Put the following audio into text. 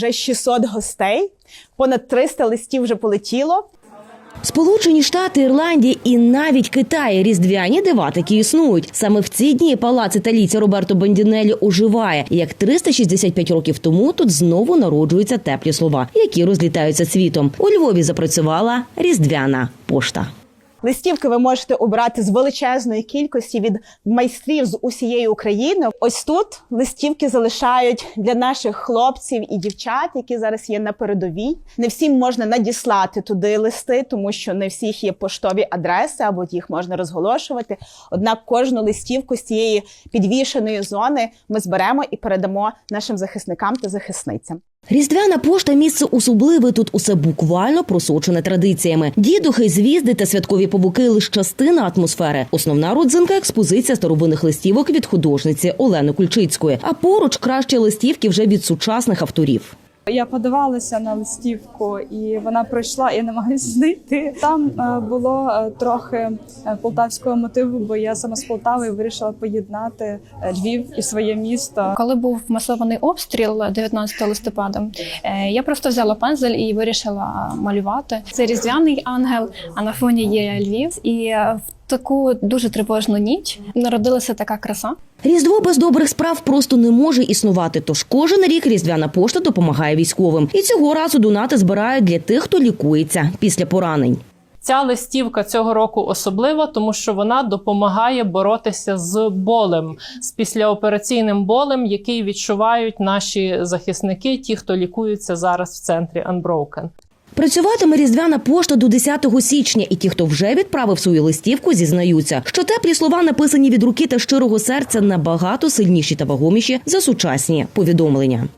вже 600 гостей, понад 300 листів вже полетіло. Сполучені Штати, Ірландія і навіть Китай різдвяні дива такі існують. Саме в ці дні палац італійця Роберто Бандінелі оживає. Як 365 років тому тут знову народжуються теплі слова, які розлітаються світом. У Львові запрацювала різдвяна пошта. Листівки ви можете обрати з величезної кількості від майстрів з усієї України. Ось тут листівки залишають для наших хлопців і дівчат, які зараз є на передовій. Не всім можна надіслати туди листи, тому що не всіх є поштові адреси або їх можна розголошувати. Однак кожну листівку з цієї підвішеної зони ми зберемо і передамо нашим захисникам та захисницям. Різдвяна пошта місце особливе. Тут усе буквально просочене традиціями. Дідухи, звізди та святкові павуки лише частина атмосфери. Основна родзинка експозиція старовинних листівок від художниці Олени Кульчицької. А поруч кращі листівки вже від сучасних авторів. Я подавалася на листівку, і вона пройшла, і намагалася знайти. Там е, було е, трохи е, полтавського мотиву, бо я сама з Полтави вирішила поєднати Львів і своє місто. Коли був масований обстріл 19 листопада, я просто взяла пензель і вирішила малювати. Це різдвяний ангел, а на фоні є Львів. І в таку дуже тривожну ніч народилася така краса. Різдво без добрих справ просто не може існувати. Тож кожен рік різдвяна пошта допомагає військовим. І цього разу донати збирають для тих, хто лікується після поранень. Ця листівка цього року особлива, тому що вона допомагає боротися з болем, з післяопераційним болем, який відчувають наші захисники, ті, хто лікуються зараз в центрі Unbroken. Працюватиме різдвяна пошта до 10 січня, і ті, хто вже відправив свою листівку, зізнаються, що теплі слова, написані від руки та щирого серця, набагато сильніші та вагоміші за сучасні повідомлення.